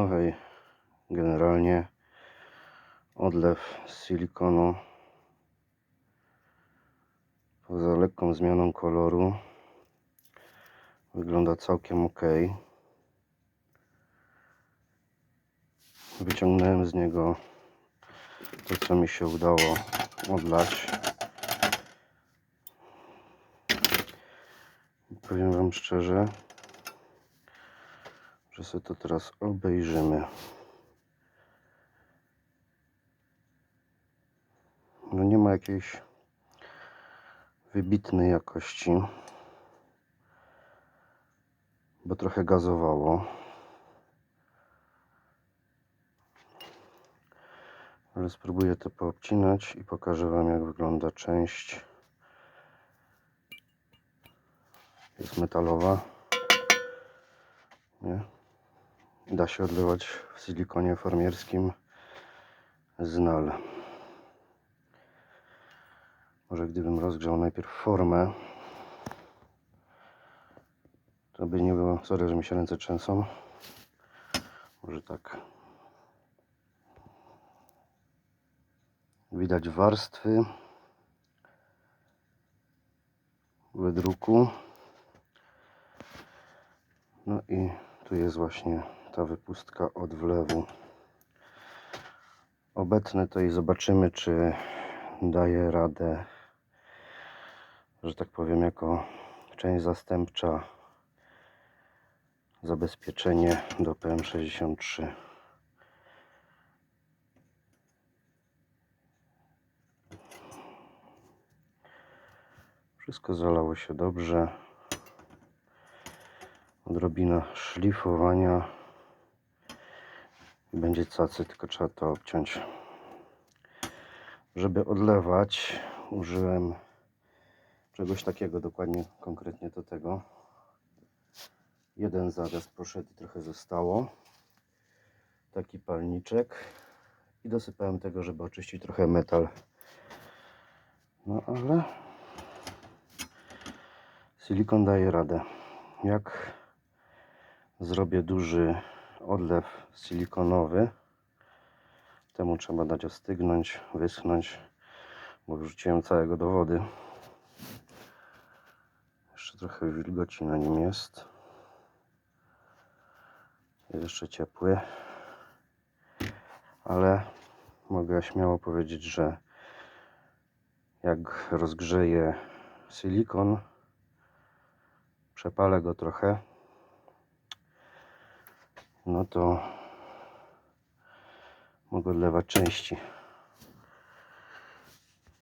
Nowej generalnie odlew z silikonu poza lekką zmianą koloru wygląda całkiem ok. Wyciągnąłem z niego to co mi się udało odlać. Powiem Wam szczerze, że sobie to teraz obejrzymy. No nie ma jakiejś wybitnej jakości, bo trochę gazowało. Ale spróbuję to poobcinać i pokażę Wam jak wygląda część. Jest metalowa. Nie? Da się odlewać w silikonie formierskim z nal. Może gdybym rozgrzał najpierw formę, to by nie było. Sorry, że mi się ręce trzęsą. Może tak. Widać warstwy wydruku. No i tu jest właśnie ta wypustka od wlewu. Obecne to i zobaczymy, czy daje radę, że tak powiem, jako część zastępcza zabezpieczenie do PM63. Wszystko zalało się dobrze. Odrobina szlifowania. Będzie cacy, tylko trzeba to obciąć. Żeby odlewać, użyłem czegoś takiego, dokładnie konkretnie do tego. Jeden zawias poszedł i trochę zostało. Taki palniczek. I dosypałem tego, żeby oczyścić trochę metal. No ale silikon daje radę. Jak zrobię duży odlew silikonowy, temu trzeba dać ostygnąć, wyschnąć, bo wrzuciłem całego do wody. Jeszcze trochę wilgoci na nim jest. Jest jeszcze ciepły, ale mogę śmiało powiedzieć, że jak rozgrzeję silikon, przepalę go trochę, no to mogę odlewać części.